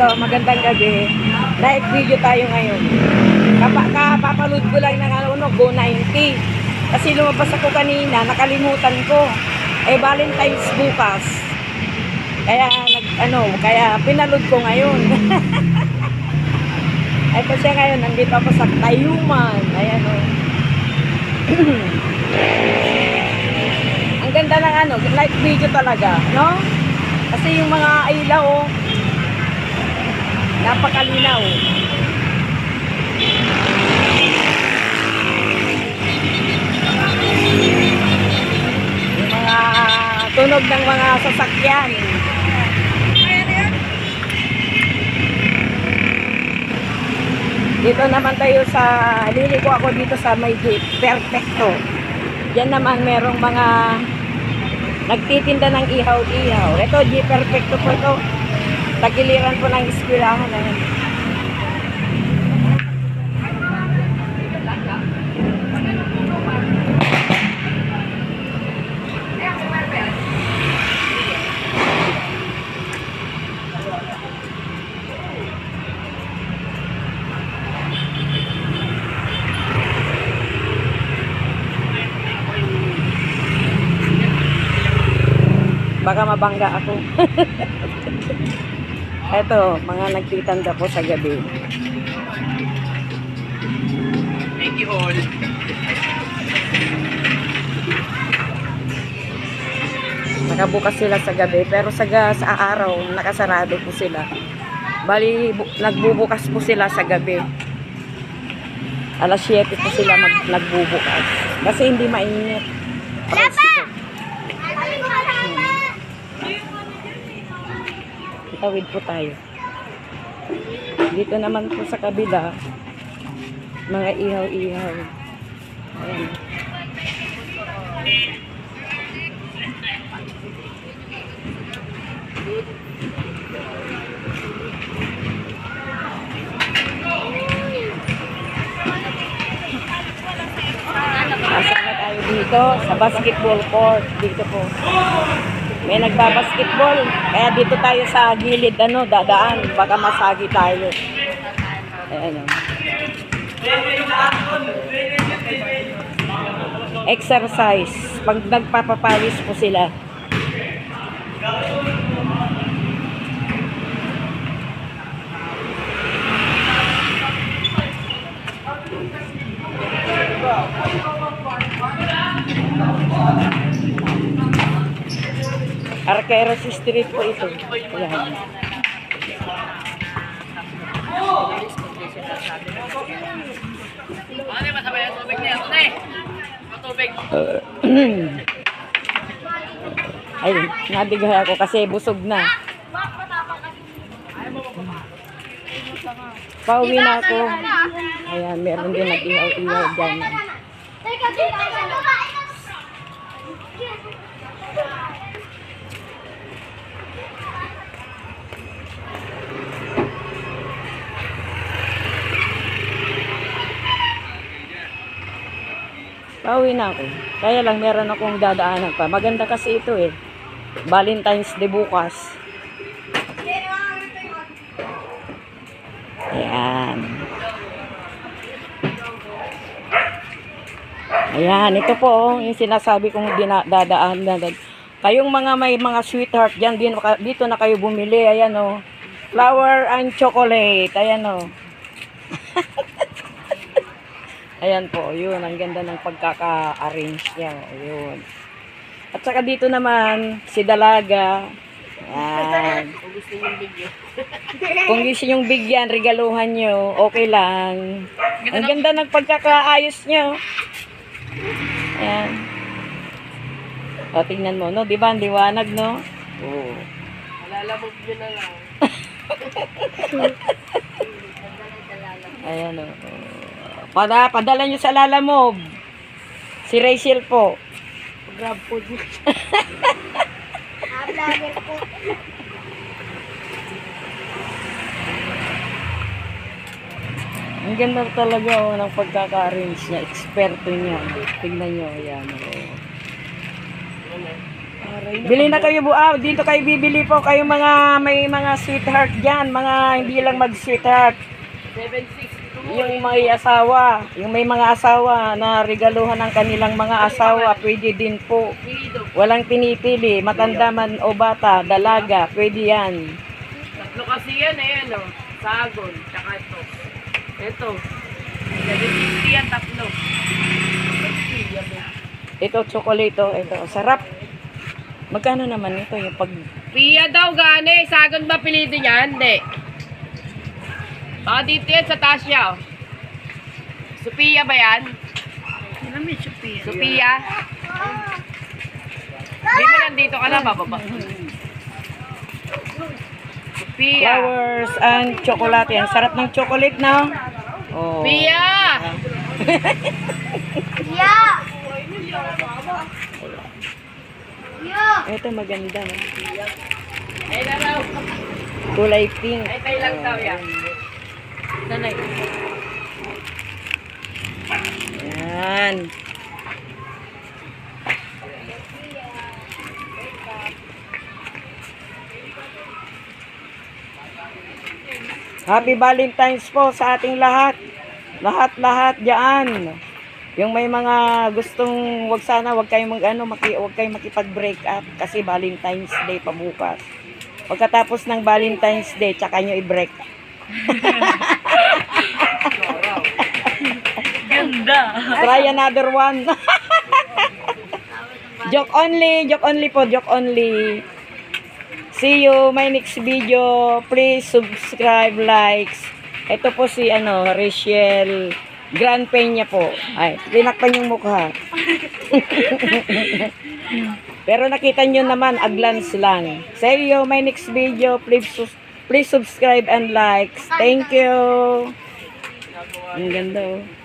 hello, magandang gabi. Live video tayo ngayon. Kapa, kapapalood ko lang ng ano, Go 90. Kasi lumabas ako kanina, nakalimutan ko. Eh, Valentine's bukas. Kaya, nag, ano, kaya pinalood ko ngayon. Ay, pa siya ngayon, nandito ako sa Tayuman. Ayan, o. Ang ganda ng ano, live video talaga, no? Kasi yung mga ilaw, oh, napakalinaw. Yung mga tunog ng mga sasakyan. Dito naman tayo sa, liliko ako dito sa may perfecto. Diyan naman merong mga nagtitinda ng ihaw-ihaw. Ito, G perfecto po ito. Tagiliran po ng eskwelahan. Ayan. Baka mabangga ako. Ito, mga nagtitanda po sa gabi. Thank you all. Nakabukas sila sa gabi, pero sa, sa araw, nakasarado po sila. Bali, bu- nagbubukas po sila sa gabi. Alas 7 po sila mag, nagbubukas. Kasi hindi mainit. Presko. Tawid po tayo. Dito naman po sa kabila, mga ihaw-ihaw. Ayan. Nasaan na tayo dito? Sa basketball court. Dito po. May nagbabasketball. Kaya dito tayo sa gilid, ano, dadaan. Baka masagi tayo. Ayan o. Exercise. Pag nagpapapawis po sila. Arqueros Street po ito. Ayan. Ano ba sabay ang tubig niya? Ano eh? Tubig. Ay, nabigay ako kasi busog na. Pauwi na ako. Ayan, meron din nag-ihaw-ihaw dyan. Teka, dito Pauwi na ako. Kaya lang meron akong dadaanan pa. Maganda kasi ito eh. Valentine's Day bukas. Ayan. Ayan, ito po oh, yung sinasabi kong dina- dadaan na Kayong mga may mga sweetheart diyan din dito na kayo bumili. Ayan oh. Flower and chocolate. Ayan oh. Ayan po, yun. Ang ganda ng pagkaka-arrange niya. Ayun. At saka dito naman, si Dalaga. Ayan. Kung gusto niyo video. Kung gusto nyong bigyan, regaluhan nyo, okay lang. Ang ganda ng pagkakaayos nyo. Ayan. O, tingnan mo, no? Di ba? Ang liwanag, no? Oo. Malalamog nyo na lang. Ayan, o. Pada, padala nyo sa Lalamove. Si Rachel po. Grab food. Ah. Ang ganda talaga oh, ng pagkaka-arrange niya. Eksperto niya. Tingnan nyo, ayan. Oh. Bili na kayo buaw. Dito kayo bibili po kayo mga may mga sweetheart diyan, mga hindi lang mag sweetheart. 762. Yung may asawa, yung may mga asawa na regaluhan ng kanilang mga asawa, pwede din po. Walang pinipili, matanda man o bata, dalaga, pwede yan. Tatlo kasi yan eh, ano. Sagon, tsaka ito. Ito. 760 yan, tatlo. Ito, chocolate, ito, sarap. Magkano naman ito yung pag... Pia daw gani. Sagon ba pilido niya? Hindi. Baka dito yan sa taas niya. Oh. Sophia ba yan? Sophia. Sophia? Hindi mo nandito ka na, bababa. Sophia. Flowers and chocolate. Ang sarap ng chocolate na. Oh. Pia! Yeah! Yeah! Ito maganda. No? Kulay pink. Ay, tayo lang daw yan. Nanay. Yan. Happy Valentine's po sa ating lahat. Lahat-lahat diyan. Yung may mga gustong wag sana wag kayong mag ano, maki, wag kayong makipag-break up kasi Valentine's Day pa bukas. Pagkatapos ng Valentine's Day, tsaka nyo i-break. Ganda. Try another one. joke only, joke only po, joke only. See you my next video. Please subscribe, likes. Ito po si ano, Rachel Grand Peña po. Ay, tinakpan yung mukha. Pero nakita nyo naman, a glance lang. See you my next video. Please, sus- please subscribe and likes. Thank you. Ang ganda oh.